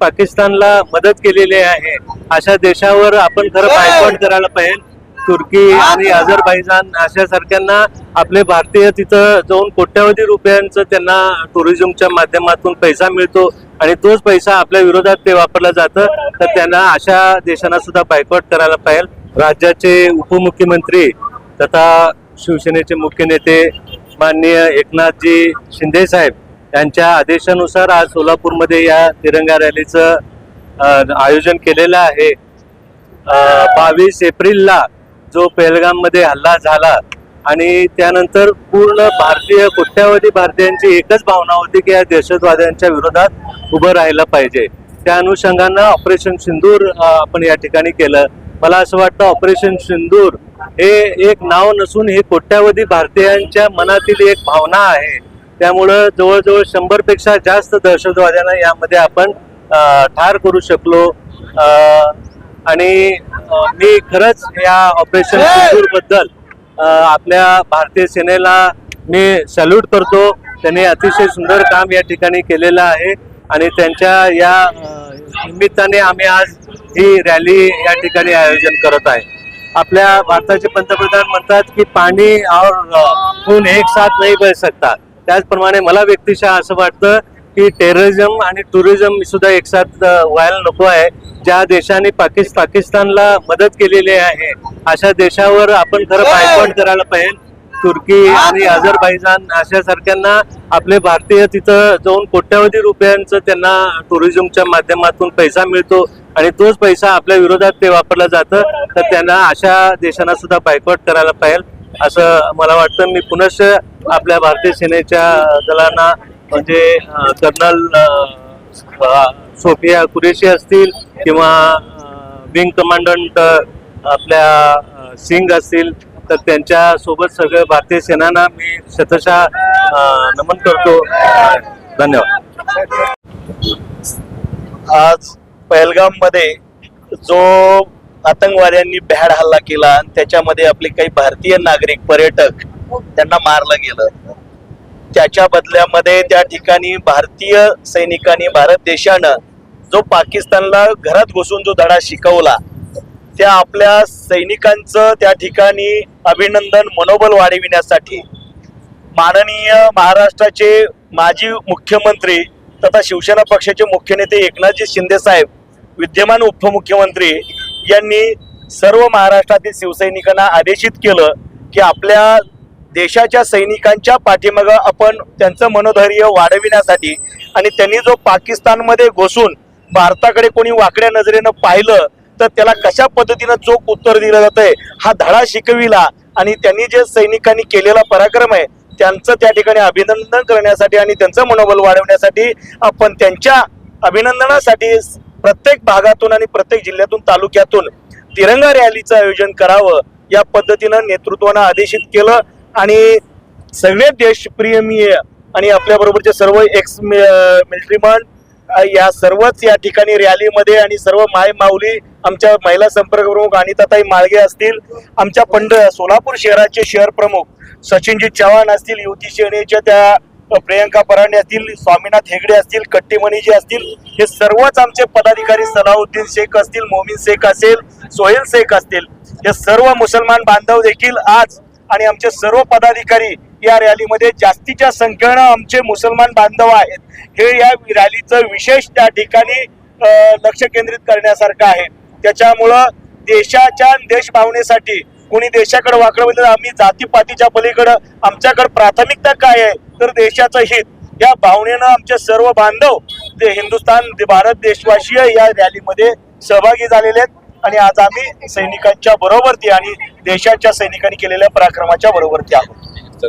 पाकिस्तानला मदत केलेली आहे. अशा देशावर आपण खरं पायपॉट करायला पाहिजे. तुर्की आणि अझरबैजान अशा सारख्यांना आपले भारतीय तिथं जाऊन कोट्यावधी रुपयांचं त्यांना टुरिझमच्या माध्यमातून पैसा मिळतो आणि तोच पैसा आपल्या विरोधात ते वापरला जातं. तर त्यांना अशा देशांना सुद्धा पायकॉट करायला पाहिजे. राज्याचे उपमुख्यमंत्री तथा शिवसेनेचे मुख्य नेते माननीय एकनाथजी शिंदे साहेब त्यांच्या आदेशानुसार आज सोलापूरमध्ये या तिरंगा रॅलीचं आयोजन केलेलं आहे. बावीस एप्रिलला जो पेलगाममध्ये हल्ला झाला आणि त्यानंतर पूर्ण भारतीय कोट्यावधी भारतीयांची एकच भावना होती की या दहशतवाद्यांच्या विरोधात उभं राहिलं पाहिजे. त्या अनुषंगानं ऑपरेशन सिंदूर आपण या ठिकाणी केलं. मला असं वाटतं ऑपरेशन सिंदूर हे एक नाव नसून हे कोट्यावधी भारतीयांच्या मनातील एक भावना आहे. त्यामुळं जवळजवळ शंभरपेक्षा जास्त दहशतवाद्यांना यामध्ये आपण ठार करू शकलो. आणि मी खरंच या ऑपरेशनबद्दल आपल्या भारतीय सेनेला मी सॅल्यूट करतो. त्यांनी अतिशय सुंदर काम या ठिकाणी केलेलं आहे. आणि त्यांच्या या निमित्ताने आम्ही आज ही रॅली या ठिकाणी आयोजन करत आहे. आपल्या भारताचे पंतप्रधान म्हणतात की पाणी और खून एक साथ नाही बह सकता त्याचप्रमाणे मला व्यक्तिशः असं वाटतं की टेररिझम आणि टुरिझम सुद्धा एक साथ अ, व्हायला नको आहे. ज्या देशाने पाकिस पाकिस्तानला मदत केलेली आहे अशा देशावर आपण खरं पायपॉट करायला पाहिजे. तुर्की आणि अझरबैजान अशा सारख्यांना आपले भारतीय तिथं जाऊन कोट्यावधी रुपयांचं त्यांना टुरिझमच्या माध्यमातून पैसा मिळतो आणि तोच पैसा आपल्या विरोधात ते वापरला जातं. तर त्यांना अशा देशांना सुद्धा पायकॉट करायला पाहिजे. असं मला वाटतं मी पुनश्च आपल्या भारतीय सेनेच्या दलांना म्हणजे कर्नल सोफिया कुरेशी असतील किंवा विंग कमांडंट आपल्या सिंग असतील तर त्यांच्यासोबत सगळं भारतीय सेनांना मी शतशः नमन करतो. धन्यवाद. आज पहलगाममध्ये जो आतंकवाद्यांनी भ्याड हल्ला केला आणि त्याच्यामध्ये आपले काही भारतीय नागरिक पर्यटक त्यांना मारलं गेलं. त्याच्या बदल्यामध्ये त्या ठिकाणी भारतीय सैनिकांनी भारत देशानं जो पाकिस्तानला घरात घुसून जो धडा शिकवला त्या आपल्या सैनिकांचं त्या ठिकाणी अभिनंदन मनोबल वाढविण्यासाठी माननीय महाराष्ट्राचे माजी मुख्यमंत्री तथा शिवसेना पक्षाचे मुख्य नेते एकनाथजी शिंदे साहेब विद्यमान उपमुख्यमंत्री यांनी सर्व महाराष्ट्रातील शिवसैनिकांना आदेशित केलं की आपल्या देशाच्या सैनिकांच्या पाठीमागं आपण त्यांचं मनोधैर्य वाढविण्यासाठी आणि त्यांनी जो पाकिस्तानमध्ये घुसून भारताकडे कोणी वाकड्या नजरेनं पाहिलं तर त्याला कशा पद्धतीनं चोख उत्तर दिलं जातंय हा धडा शिकविला आणि त्यांनी जे सैनिकांनी केलेला पराक्रम आहे त्यांचं त्या ठिकाणी अभिनंदन करण्यासाठी आणि त्यांचं मनोबल वाढवण्यासाठी आपण त्यांच्या अभिनंदनासाठी प्रत्येक भागातून आणि प्रत्येक जिल्ह्यातून तालुक्यातून तिरंगा रॅलीचं आयोजन करावं या पद्धतीनं नेतृत्वानं आदेशित केलं. आणि सगळे देशप्रियमीय आणि आपल्या बरोबरचे सर्व एक्स मिलिटरीमन या सर्वच या ठिकाणी रॅलीमध्ये आणि सर्व माय माऊली आमच्या महिला संपर्क प्रमुख अनिताताई माळगे असतील आमच्या पंढ सोलापूर शहराचे शहर प्रमुख सचिनजी चव्हाण असतील युती सेनेच्या त्या प्रियंका परांडे असतील स्वामीनाथ हेगडे असतील कट्टीमणी जे असतील हे सर्वच आमचे पदाधिकारी सलाउद्दीन शेख असतील मोमीन शेख असेल सोहेल शेख असतील हे सर्व मुसलमान बांधव देखील आज आणि आमचे सर्व पदाधिकारी या रॅलीमध्ये जास्तीच्या संख्येनं आमचे मुसलमान बांधव आहेत. हे या रॅलीचं विशेष त्या ठिकाणी लक्ष केंद्रित करण्यासारखं आहे. त्याच्यामुळं देशाच्या देशभावनेसाठी कोणी देशाकडे वाकडं म्हणजे आम्ही जातीपातीच्या पलीकडं आमच्याकडे प्राथमिकता काय आहे? तर देशाचं हित. या भावनेनं आमचे सर्व बांधव ते हिंदुस्थान भारत देशवासीय या रॅलीमध्ये सहभागी झालेले आहेत. आणि आज आम्ही सैनिकांच्या बरोबरती आणि देशाच्या सैनिकांनी केलेल्या पराक्रमाच्या बरोबरती आहोत.